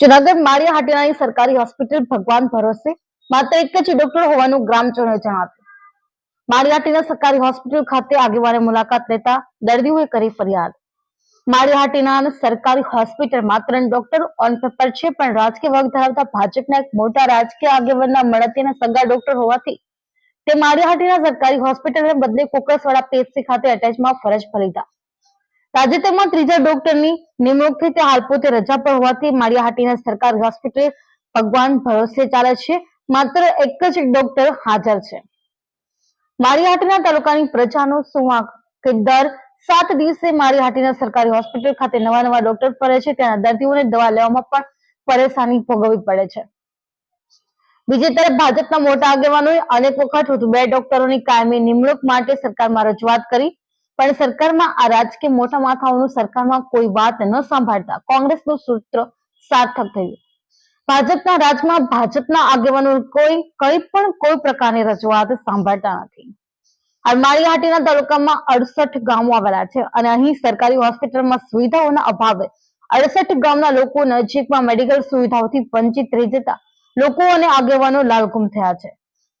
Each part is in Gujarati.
જુનાગઢ માળિયા હાટીનાની સરકારી હોસ્પિટલ ભગવાન ભરોસે, માત્ર એક જ ડોક્ટર હોવાનું ગ્રામજનોએ જણાવ્યું. માળિયા હાટીના સરકારી હોસ્પિટલ ખાતે આગેવાને મુલાકાત લેતા દર્દીઓએ કરી ફરિયાદ. માળિયા સરકારી હોસ્પિટલ માત્ર ડોક્ટર ઓન પેપર છે, પણ રાજકીય વર્ગ ધરાવતા ભાજપના એક મોટા રાજકીય આગેવાનના મળતીના સગા ડોક્ટર હોવાથી તે માળિયા સરકારી હોસ્પિટલને બદલે કોકરસવાડા પીએચસી ખાતે અટેચમાં ફરજ ફરીદા તાજેતરમાં ત્રીજા ડોક્ટરની નિમણૂક તે હાલ પોતે રજા પર હોવાથી માળિયાહાટીના સરકાર હોસ્પિટલ ભગવાન ભરોસે ચાલે છે. માત્ર એક જ ડોક્ટર હાજર છે. માળિયાહાટીના તાલુકાની પ્રજાનો શું વાંક કે દર સાત દિવસે માળિયાહાટીના સરકારી હોસ્પિટલ ખાતે નવા નવા ડોક્ટર ફરે છે. ત્યાંના દર્દીઓને દવા લેવામાં પણ પરેશાની ભોગવવી પડે છે. બીજી તરફ ભાજપના મોટા આગેવાનોએ અનેક વખત બે ડોક્ટરોની કાયમી નિમણૂક માટે સરકારમાં રજૂઆત કરી. પણ સરકારમાં આ રાજકીય મોટા માથાઓનું સરકારમાં કોઈ વાત ન સાંભળતા કોંગ્રેસનું સૂત્ર સાર્થક થયું. ભાજપના રાજમાં ભાજપના આગેવાનો કોઈ, કઈ પણ કોઈ પ્રકારની રજૂઆત સાંભળતા નથી. હાલ માળીહાટીના તાલુકામાં અડસઠ ગામો આવેલા છે અને અહીં સરકારી હોસ્પિટલમાં સુવિધાઓના અભાવે અડસઠ ગામના લોકો નજીકમાં મેડિકલ સુવિધાઓથી વંચિત રહી જતા લોકો અને આગેવાનો લાલગુમ થયા છે.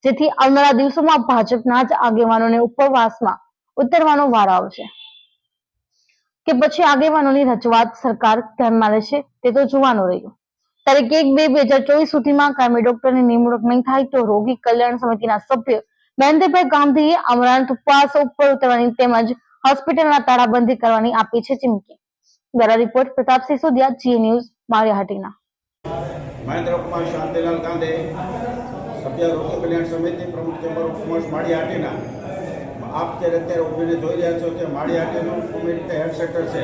જેથી આવનારા દિવસોમાં ભાજપના જ આગેવાનોને ઉપરવાસમાં ઉતરવાનો વારો આવશે. કે પછી આગેવાનોની રજૂઆત સરકાર ધ્યાનમાં લેશે, તે તો જોવાનું રહ્યું. તારીખ એક બે બે હજાર ચોવીસ સુધીમાં કાયમી ડોક્ટરની નિમણૂક નહીં થાય તો રોગી કલ્યાણ સમિતિના સભ્ય મહેન્દ્રભાઈ ગાંધીએ અમરાંત ઉપવાસ ઉપર ઉતરવાની તેમજ હોસ્પિટલના તાળાબંધી કરવાની આપી છે ચીમકી. દ્વારા report Pratap Sisodia G news, Malia Hatina. Mahendra Kumar Shantilal Gandhi સભ્ય રોગી કલ્યાણ સમિતિ પ્રમુખ ચેમ્બર ઓફ કોમર્સ માળીહાટીના આપ જ્યારે અત્યારે ઊભીને જોઈ રહ્યા છો તે માળીહાટીનું કોમ્યુનિટી હેડ સેન્ટર છે,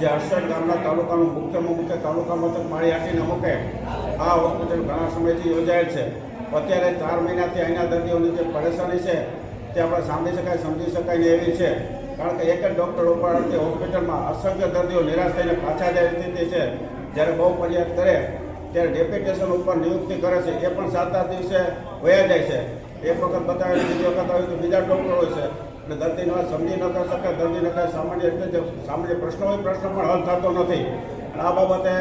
જે અડસઠ ગામના તાલુકાનું મુખ્યમાં મુખ્ય તાલુકા મથક માળીહાટીના મૂકે, આ હોસ્પિટલ ઘણા સમયથી યોજાયેલ છે. અત્યારે ચાર મહિનાથી અહીંના દર્દીઓની જે પરેશાની છે, તે આપણે સાંભળી શકાય, સમજી શકાય ને એવી છે. કારણ કે એક જ ડૉક્ટર ઉપર તે હોસ્પિટલમાં અસંખ્ય દર્દીઓ નિરાશ થઈને પાછા જાય સ્થિતિ છે. જ્યારે બહુ ફરિયાદ કરે, ત્યારે ડેપ્યુટેશન ઉપર નિયુક્તિ કરે છે, એ પણ સાત દિવસે વયા જાય છે. એક વખત બતાવે બીજી વખત આવ્યું તો બીજા ડૉક્ટરો છે. એટલે દર્દીને સમજી ન કરી શકે દર્દીને કાંઈ સામાન્ય એટલે સામાન્ય પ્રશ્ન હોય, પ્રશ્ન પણ હલ થતો નથી. અને આ બાબતે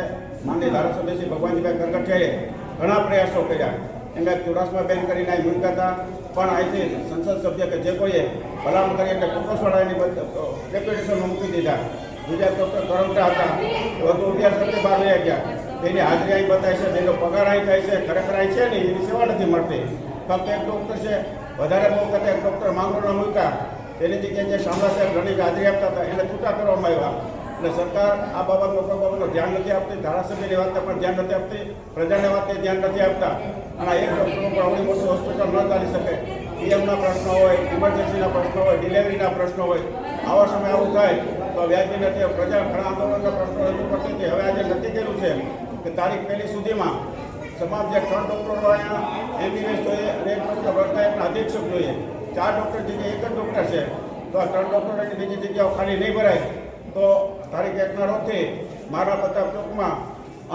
માનની ધારાસભ્ય શ્રી ભગવાનજીભાઈ કરકઠિયાએ ઘણા પ્રયાસો કર્યા. એમને ચુડાસમા બેન કરીને અહીં મૂક્યા પણ અહીંથી સંસદ સભ્ય કે જે કોઈએ ભલામણ કરી એટલે કુકસવાડાની ડેપ્યુટેશનમાં મૂકી દીધા. બીજા ડૉક્ટર કરમટા હતા. વધુ અગિયાર સત્ય બહાર લઈ ગયા. એની હાજરી અહીં બતાવી છે, જેનો પગાર અહીં થાય છે, ખરેખર અહીં છે ને એની સેવા નથી મળતી. ફક્ત એક ડૉક્ટર છે. વધારે વખતે એક ડૉક્ટર માંગરોળના મૂક્યા. તેની જગ્યાએ જે શામળા સાહેબ ઘણી હાજરી આપતા હતા, એને છૂટા કરવામાં આવ્યા. એટલે સરકાર આ બાબત લોકો બાબતનું ધ્યાન નથી આપતી, ધારાસભ્યની વાતને પણ ધ્યાન નથી આપતી, પ્રજાની વાતને ધ્યાન નથી આપતા. અને એક ડૉક્ટર ઉપર આવડી મોટી હોસ્પિટલ ન ચાલી શકે. પીએમના પ્રશ્નો હોય ઇમરજન્સીના પ્રશ્નો હોય ડિલિવરીના પ્રશ્નો હોય. આવા સમય આવું થાય તો વ્યાજબી નથી. પ્રજા ઘણા આંદોલનના પ્રશ્નો રજૂ કરતી હવે આજે નક્કી કર્યું છે કે તારીખ પહેલી સુધીમાં તમામ જે ત્રણ ડૉક્ટરો અહીંયા એમબીબીએસ જોઈએ અને એક ડૉક્ટર વર્તા એકના અધિક્ષક જોઈએ. ચાર ડૉક્ટર જગ્યાએ એક જ ડૉક્ટર છે. તો આ ત્રણ ડૉક્ટરોની બીજી જગ્યાઓ ખાલી નહીં ભરાય, તો તારીખ એકના રોજથી મારા પ્રતાપ ચોકમાં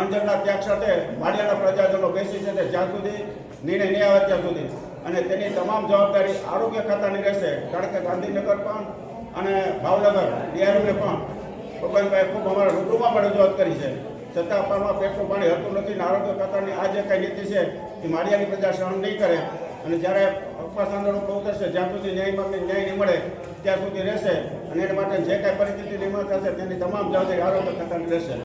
અંજરના ત્યાગ સાથે માળિયાના પ્રજાજનો બેસી છે જ્યાં સુધી નિર્ણય નહીં આવે ત્યાં સુધી. અને તેની તમામ જવાબદારી આરોગ્ય ખાતાની રહેશે. કારણ કે ગાંધીનગર પણ અને ભાવનગર ડીઆરએમને પણ ભગવાનભાઈ ખૂબ અમારા રૂબરૂમાં પણ રજૂઆત કરી છે. છતાં આપવામાં પેટનું પાણી હતું નથી. ને આરોગ્ય ખાતાની આ જે કાંઈ નીતિ છે એ માળિયાની પ્રજા સહન નહીં કરે. અને જ્યારે ઉપવાસ આંદોલન બહુ જ્યાં સુધી ન્યાય કંઈ ન્યાય નહીં મળે, ત્યાં સુધી રહેશે. અને એના માટે જે કાંઈ પરિસ્થિતિ નિર્માણ થશે, તેની તમામ જવાબદારી આરોગ્ય ખાતાની રહેશે.